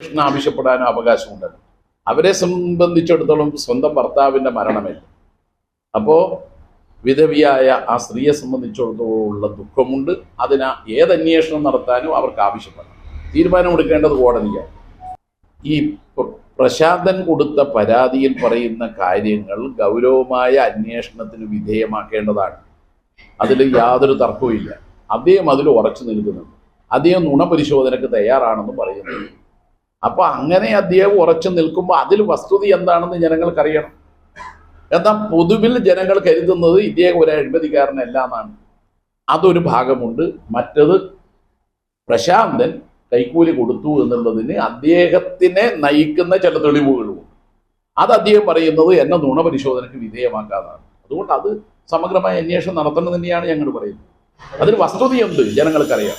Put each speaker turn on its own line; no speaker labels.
അന്വേഷണം ആവശ്യപ്പെടാനും അവകാശമുണ്ടല്ലോ. അവരെ സംബന്ധിച്ചിടത്തോളം സ്വന്തം ഭർത്താവിന്റെ മരണമില്ല? അപ്പോൾ വിധവിയായ ആ സ്ത്രീയെ സംബന്ധിച്ചിടത്തോളം ഉള്ള ദുഃഖമുണ്ട്. അതിന് ഏത് അന്വേഷണം നടത്താനും അവർക്ക് ആവശ്യപ്പെടാം തീരുമാനമെടുക്കേണ്ടത് കോടതിയാണ്. ഈ പ്രശാന്തൻ കൊടുത്ത പരാതിയിൽ പറയുന്ന കാര്യങ്ങൾ ഗൗരവമായ അന്വേഷണത്തിന് വിധേയമാക്കേണ്ടതാണ്. അതിൽ യാതൊരു തർക്കവുമില്ല. അദ്ദേഹം അതിൽ ഉറച്ചു നിൽക്കുന്നുണ്ട്. അദ്ദേഹം നുണ പരിശോധനയ്ക്ക് തയ്യാറാണെന്ന് പറയുന്നു അപ്പൊ അങ്ങനെ അദ്ദേഹം ഉറച്ചു നിൽക്കുമ്പോൾ അതിൽ വസ്തുത എന്താണെന്ന് ജനങ്ങൾക്കറിയണം. എന്നാൽ പൊതുവിൽ ജനങ്ങൾ കരുതുന്നത് ഇദ്ദേഹം ഒരു അഴിമതിക്കാരനല്ല എന്നാണ് അതൊരു ഭാഗമുണ്ട്. മറ്റത് പ്രശാന്തൻ കൈക്കൂലി കൊടുത്തു എന്നുള്ളതിന് അദ്ദേഹത്തിനെ നയിക്കുന്ന ചില തെളിവുകളുമുണ്ട് അത് അദ്ദേഹം പറയുന്നത് എന്നെ നുണ പരിശോധനയ്ക്ക് വിധേയമാക്കാതാണ് അതുകൊണ്ട് അത് സമഗ്രമായ അന്വേഷണം നടത്തണം തന്നെയാണ് ഞങ്ങൾ പറയുന്നത്. അതിന് വസ്തുതയുണ്ട് ജനങ്ങൾക്കറിയാം.